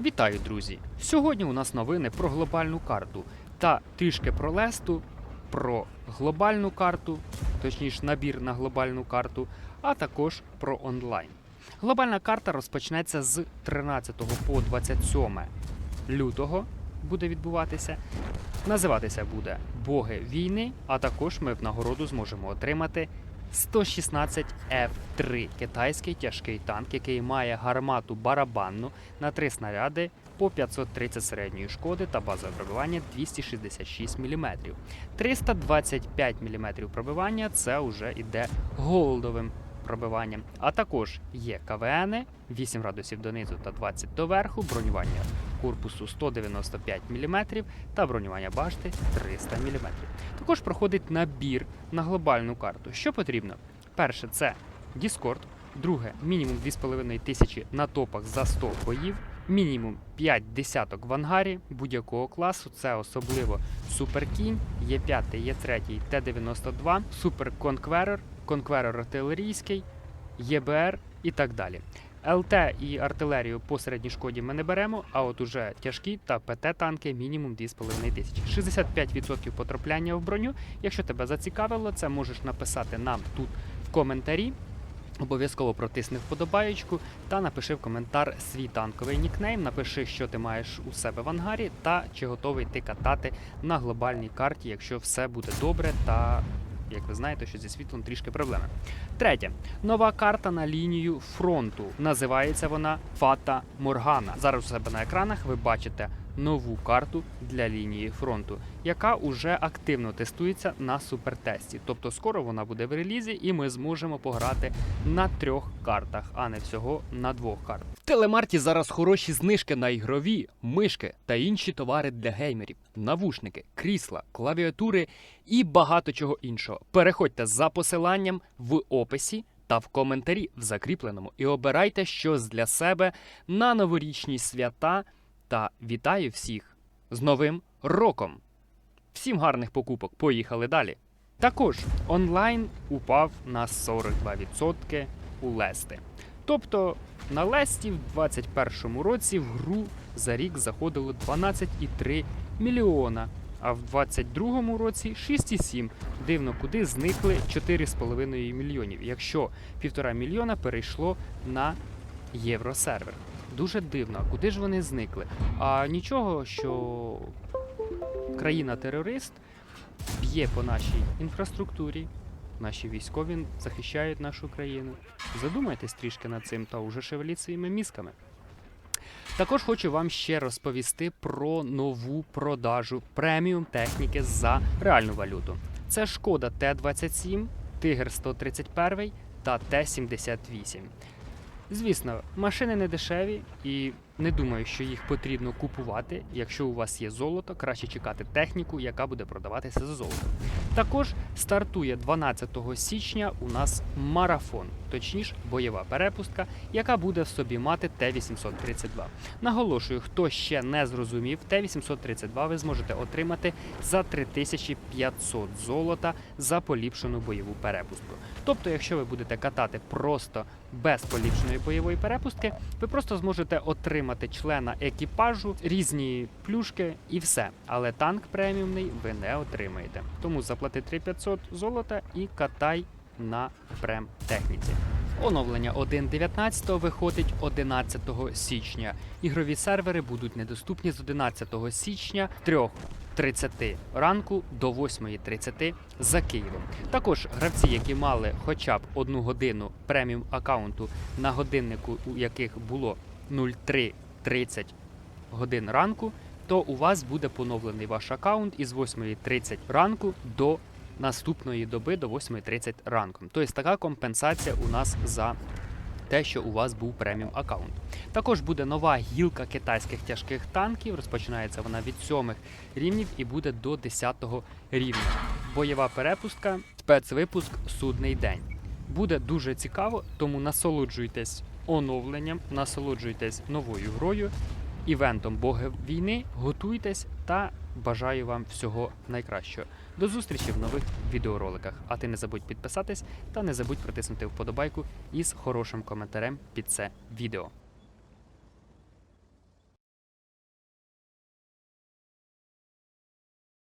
Вітаю, друзі! Сьогодні у нас новини про глобальну карту та трішки про лесту, про глобальну карту, точніше набір на глобальну карту, а також про онлайн. Глобальна карта розпочнеться з 13 по 27 лютого буде відбуватися. Називатися буде Боги війни, а також ми в нагороду зможемо отримати 116 F3 китайський тяжкий танк, який має гармату барабанну на 3 снаряди по 530 середньої шкоди та базове пробивання 266 мм. 325 мм пробивання це вже іде голдовим пробиванням. А також є КВН 8 градусів донизу та 20 доверху, бронювання корпусу 195 мм та бронювання башти 300 мм. Також проходить набір на глобальну карту. Що потрібно? Перше це Discord, друге мінімум 2,5 тисячі на топах за 100 боїв, мінімум 5 десяток в ангарі будь-якого класу. Це особливо Суперкінь, є 5 є 3 Т-92, Супер Конкверер, Конкверер артилерійський, ЄБР і так далі. ЛТ і артилерію по середній шкоді ми не беремо, а от уже тяжкі та ПТ-танки мінімум 2,5 тисячі. 65% потрапляння в броню. Якщо тебе зацікавило, це можеш написати нам тут в коментарі. Обов'язково протисни вподобаєчку та напиши в коментар свій танковий нікнейм, напиши, що ти маєш у себе в ангарі, та чи готовий ти катати на глобальній карті, якщо все буде добре та. Як ви знаєте, що зі світлом трішки проблеми. Третє. Нова карта на лінію фронту. Називається вона Фата Моргана. Зараз у себе на екранах ви бачите нову карту для лінії фронту, яка уже активно тестується на супертесті. Тобто скоро вона буде в релізі, і ми зможемо пограти на трьох картах, а не всього на двох картах. В телемарті зараз хороші знижки на ігрові, мишки та інші товари для геймерів, навушники, крісла, клавіатури і багато чого іншого. Переходьте за посиланням в описі. Та в коментарі в закріпленому і обирайте щось для себе на новорічні свята та вітаю всіх з Новим роком! Всім гарних покупок! Поїхали далі! Також онлайн упав на 42% у Лести. Тобто на Лесті в 2021 році в гру за рік заходило 12,3 мільйона, а в 2022 році 6,7. Дивно, куди зникли 4,5 мільйонів, якщо півтора мільйона перейшло на євросервер. Дуже дивно, куди ж вони зникли? А нічого, що країна-терорист б'є по нашій інфраструктурі, наші військові захищають нашу країну. Задумайтесь трішки над цим та уже шевеліть своїми мізками. Також хочу вам ще розповісти про нову продажу преміум техніки за реальну валюту. Це шкода Т-27, Тигр 131 та Т-78. Звісно, машини не дешеві і не думаю, що їх потрібно купувати. Якщо у вас є золото, краще чекати техніку, яка буде продаватися за золото. Також стартує 12 січня у нас марафон, точніше бойова перепустка, яка буде в собі мати Т-832. Наголошую, хто ще не зрозумів, Т-832 ви зможете отримати за 3500 золота за поліпшену бойову перепустку. Тобто, якщо ви будете катати просто без поліпшеної бойової перепустки, ви просто зможете отримати члена екіпажу, різні плюшки і все. Але танк преміумний ви не отримаєте. Тому заплати 3500 золота і катай на прем техніці. Оновлення 1.19 виходить 11 січня. Ігрові сервери будуть недоступні з 11 січня 3.30 ранку до 8.30 за Києвом. Також гравці, які мали хоча б одну годину преміум аккаунту на годиннику, у яких було 03.30 годин ранку, то у вас буде поновлений ваш аккаунт із 8.30 ранку до наступної доби до 8.30 ранком. Тобто така компенсація у нас за те, що у вас був преміум аккаунт. Також буде нова гілка китайських тяжких танків. Розпочинається вона від 7 рівнів і буде до 10 рівня. Бойова перепустка, спецвипуск судний день. Буде дуже цікаво, тому насолоджуйтесь оновленням, насолоджуйтесь новою грою, івентом Боги війни, готуйтесь та бажаю вам всього найкращого. До зустрічі в нових відеороликах. А ти не забудь підписатись та не забудь протиснути вподобайку із хорошим коментарем під це відео.